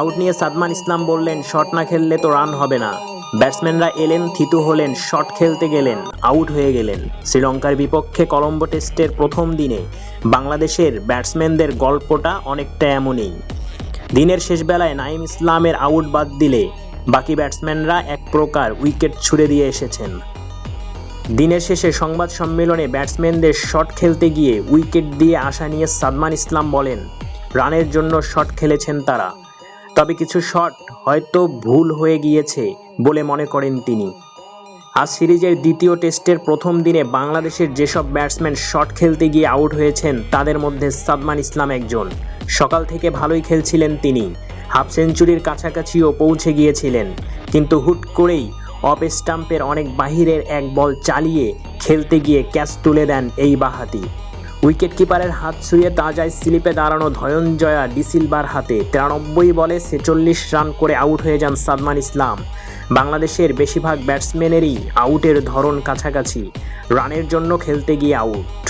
Out নিয়ে সাদমান ইসলাম বললেন, shot না খেললে তো রান হবে না। ব্যাটসম্যানরা এলেন, থিতু হলেন, শট খেলতে গেলেন, আউট হয়ে গেলেন। শ্রীলঙ্কার বিপক্ষে কলম্বো টেস্টের প্রথম দিনে বাংলাদেশের ব্যাটসম্যানদের গল্পটা অনেকটা এমনই। দিনের শেষ বেলায় নাইম ইসলামের আউট বাদ দিলে বাকি ব্যাটসম্যানরা এক প্রকার উইকেট ছুড়ে দিয়ে এসেছেন। দিনের শেষে সংবাদ সম্মেলনে ব্যাটসম্যানদের শট খেলতে গিয়ে উইকেট দিয়ে আসা নিয়ে সাদমান ইসলাম বলেন, রানের জন্য শট খেলেছেন তারা। তবে কিছু শট হয়তো ভুল হয়ে গিয়েছে বলে মনে করেন তিনি। আজ সিরিজের দ্বিতীয় টেস্টের প্রথম দিনে বাংলাদেশের যেসব ব্যাটসম্যান শট খেলতে গিয়ে আউট হয়েছেন, তাদের মধ্যে সাদমান ইসলাম একজন। সকাল থেকে ভালোই খেলছিলেন তিনি। হাফ সেঞ্চুরির কাছাকাছিও পৌঁছে গিয়েছিলেন। কিন্তু হুট করেই অফ স্টাম্পের অনেক বাহিরের এক বল চালিয়ে খেলতে গিয়ে ক্যাচ তুলে দেন এই বাহাতি। উইকেট কিপারের হাত ছুঁয়ে তাজায় স্লিপে দাঁড়ানো ধয়ঞ্জয়া ডিসিলভার হাতে। তিরানব্বই বলে ছেচল্লিশ রান করে আউট হয়ে যান সাদমান ইসলাম। বাংলাদেশের বেশিরভাগ ব্যাটসম্যানেরই আউটের ধরন কাছাকাছি। রানের জন্য খেলতে গিয়ে আউট।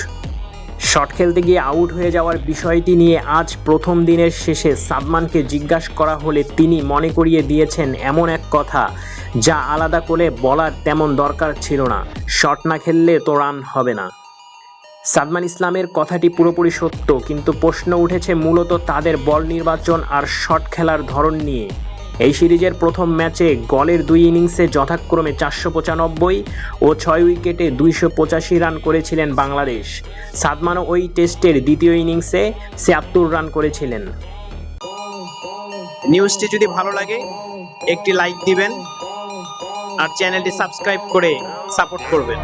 শট খেলতে গিয়ে আউট হয়ে যাওয়ার বিষয়টি নিয়ে আজ প্রথম দিনের শেষে সাদমানকে জিজ্ঞাসা করা হলে তিনি মনে করিয়ে দিয়েছেন এমন এক কথা, যা আলাদা করে বলার তেমন দরকার ছিল না। শট না খেললে তো রান হবে না। সাদমান ইসলামের কথাটি পুরোপুরি সত্য, কিন্তু প্রশ্ন উঠেছে মূলত তাদের বল নির্বাচন আর শট খেলার ধরন নিয়ে। এই সিরিজের প্রথম ম্যাচে গলের দুই ইনিংসে যথাক্রমে চারশো পঁচানব্বই ও ছয় উইকেটে দুইশো পঁচাশি রান করেছিলেন বাংলাদেশ। সাদমানও ওই টেস্টের দ্বিতীয় ইনিংসে ছিয়াত্তর রান করেছিলেন। নিউজটি যদি ভালো লাগে, একটি লাইক দিবেন আর চ্যানেলটি সাবস্ক্রাইব করে সাপোর্ট করবেন।